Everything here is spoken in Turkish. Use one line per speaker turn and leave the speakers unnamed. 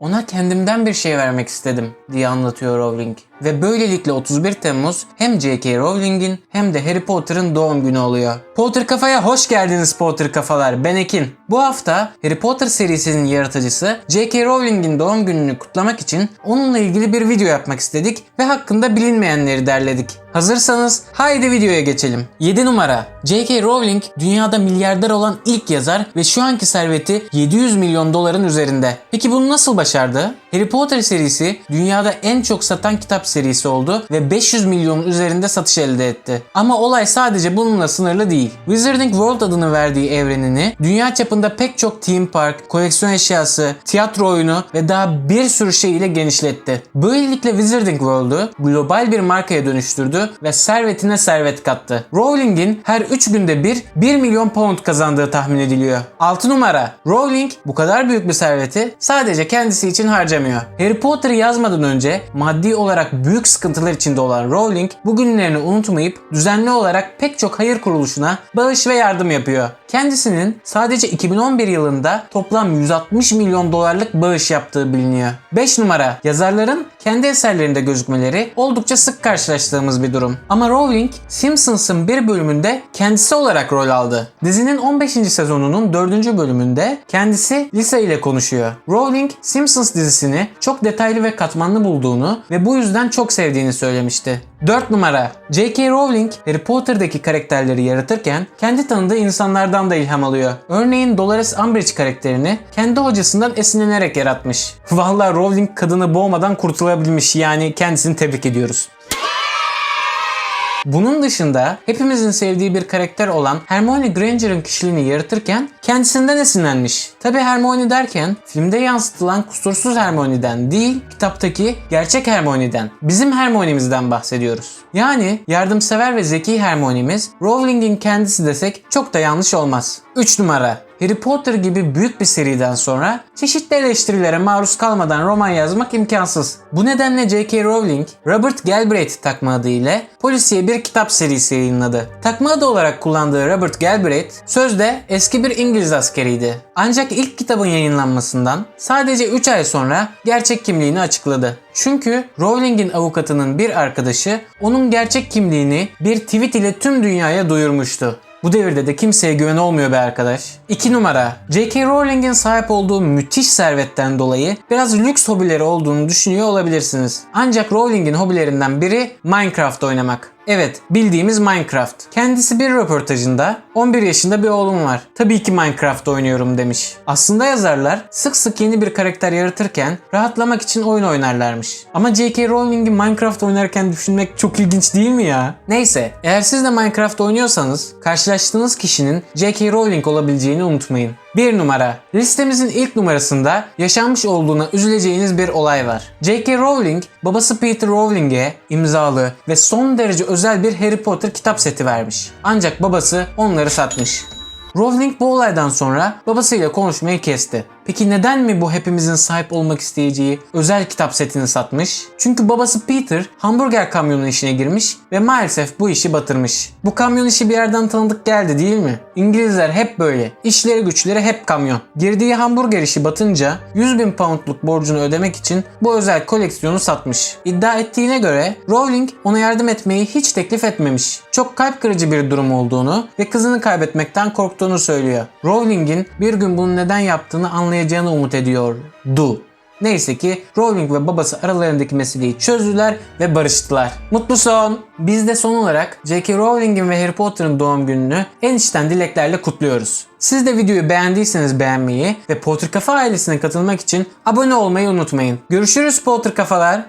Ona kendimden bir şey vermek istedim diye anlatıyor Rowling. Ve böylelikle 31 Temmuz hem J.K. Rowling'in hem de Harry Potter'ın doğum günü oluyor. Potter Kafa'ya hoş geldiniz Potter Kafalar. Ben Ekin. Bu hafta Harry Potter serisinin yaratıcısı J.K. Rowling'in doğum gününü kutlamak için onunla ilgili bir video yapmak istedik ve hakkında bilinmeyenleri derledik. Hazırsanız haydi videoya geçelim. 7 numara J.K. Rowling dünyada milyarder olan ilk yazar ve şu anki serveti 700 milyon doların üzerinde. Peki bunu nasıl başardı? Harry Potter serisi dünyada en çok satan kitap serisi oldu ve 500 milyonun üzerinde satış elde etti. Ama olay sadece bununla sınırlı değil. Wizarding World adını verdiği evrenini dünya çapında pek çok theme park, koleksiyon eşyası, tiyatro oyunu ve daha bir sürü şey ile genişletti. Böylelikle Wizarding World'u global bir markaya dönüştürdü ve servetine servet kattı. Rowling'in her 3 günde bir 1 milyon pound kazandığı tahmin ediliyor. 6 numara Rowling bu kadar büyük bir serveti sadece kendisi için harcamıyor. Harry Potter'ı yazmadan önce maddi olarak büyük sıkıntılar içinde olan Rowling bugünlerini unutmayıp düzenli olarak pek çok hayır kuruluşuna bağış ve yardım yapıyor. Kendisinin sadece 2011 yılında toplam 160 milyon dolarlık bağış yaptığı biliniyor. 5 numara yazarların kendi eserlerinde gözükmeleri oldukça sık karşılaştığımız bir durum. Ama Rowling Simpsons'ın bir bölümünde kendisi olarak rol aldı. Dizinin 15. sezonunun 4. bölümünde kendisi Lisa ile konuşuyor. Rowling Simpsons dizisini çok detaylı ve katmanlı bulduğunu ve bu yüzden çok sevdiğini söylemişti. 4 numara J.K. Rowling Harry Potter'daki karakterleri yaratırken kendi tanıdığı insanlardan da ilham alıyor. Örneğin Dolores Umbridge karakterini kendi hocasından esinlenerek yaratmış. Vallahi Rowling kadını boğmadan kurtulabilmiş yani kendisini tebrik ediyoruz. Bunun dışında hepimizin sevdiği bir karakter olan Hermione Granger'ın kişiliğini yaratırken kendisinden esinlenmiş. Tabi Hermione derken filmde yansıtılan kusursuz Hermione'den değil, kitaptaki gerçek Hermione'den, bizim Hermione'mizden bahsediyoruz. Yani yardımsever ve zeki Hermione'miz Rowling'in kendisi desek çok da yanlış olmaz. 3 numara Harry Potter gibi büyük bir seriden sonra çeşitli eleştirilere maruz kalmadan roman yazmak imkansız. Bu nedenle J.K. Rowling, Robert Galbraith takma adı ile polisiye bir kitap serisi yayınladı. Takma adı olarak kullandığı Robert Galbraith, sözde eski bir İngiliz askeriydi. Ancak ilk kitabın yayınlanmasından sadece 3 ay sonra gerçek kimliğini açıkladı. Çünkü Rowling'in avukatının bir arkadaşı onun gerçek kimliğini bir tweet ile tüm dünyaya duyurmuştu. Bu devirde de kimseye güven olmuyor be arkadaş. 2 numara. J.K. Rowling'in sahip olduğu müthiş servetten dolayı biraz lüks hobileri olduğunu düşünüyor olabilirsiniz. Ancak Rowling'in hobilerinden biri Minecraft oynamak. Evet, bildiğimiz Minecraft. Kendisi bir röportajında 11 yaşında bir oğlum var. Tabii ki Minecraft oynuyorum demiş. Aslında yazarlar sık sık yeni bir karakter yaratırken rahatlamak için oyun oynarlarmış. Ama J.K. Rowling'i Minecraft oynarken düşünmek çok ilginç değil mi ya? Neyse, eğer siz de Minecraft oynuyorsanız karşılaştığınız kişinin J.K. Rowling olabileceğini unutmayın. 1 numara. Listemizin ilk numarasında yaşanmış olduğuna üzüleceğiniz bir olay var. J.K. Rowling, babası Peter Rowling'e imzalı ve son derece özel bir Harry Potter kitap seti vermiş. Ancak babası onları satmış. Rowling bu olaydan sonra babasıyla konuşmayı kesti. Peki neden mi bu hepimizin sahip olmak isteyeceği özel kitap setini satmış? Çünkü babası Peter hamburger kamyonu işine girmiş ve maalesef bu işi batırmış. Bu kamyon işi bir yerden tanıdık geldi değil mi? İngilizler hep böyle. İşleri güçleri hep kamyon. Girdiği hamburger işi batınca 100 bin poundluk borcunu ödemek için bu özel koleksiyonu satmış. İddia ettiğine göre Rowling ona yardım etmeyi hiç teklif etmemiş. Çok kalp kırıcı bir durum olduğunu ve kızını kaybetmekten korktuğunu söylüyor. Rowling'in bir gün bunu neden yaptığını anlayacağını umut ediyordu. Neyse ki Rowling ve babası aralarındaki meseleyi çözdüler ve barıştılar. Mutlu son. Biz de son olarak J.K. Rowling'in ve Harry Potter'ın doğum gününü en içten dileklerle kutluyoruz. Siz de videoyu beğendiyseniz beğenmeyi ve Potter Kafa ailesine katılmak için abone olmayı unutmayın. Görüşürüz Potter Kafalar.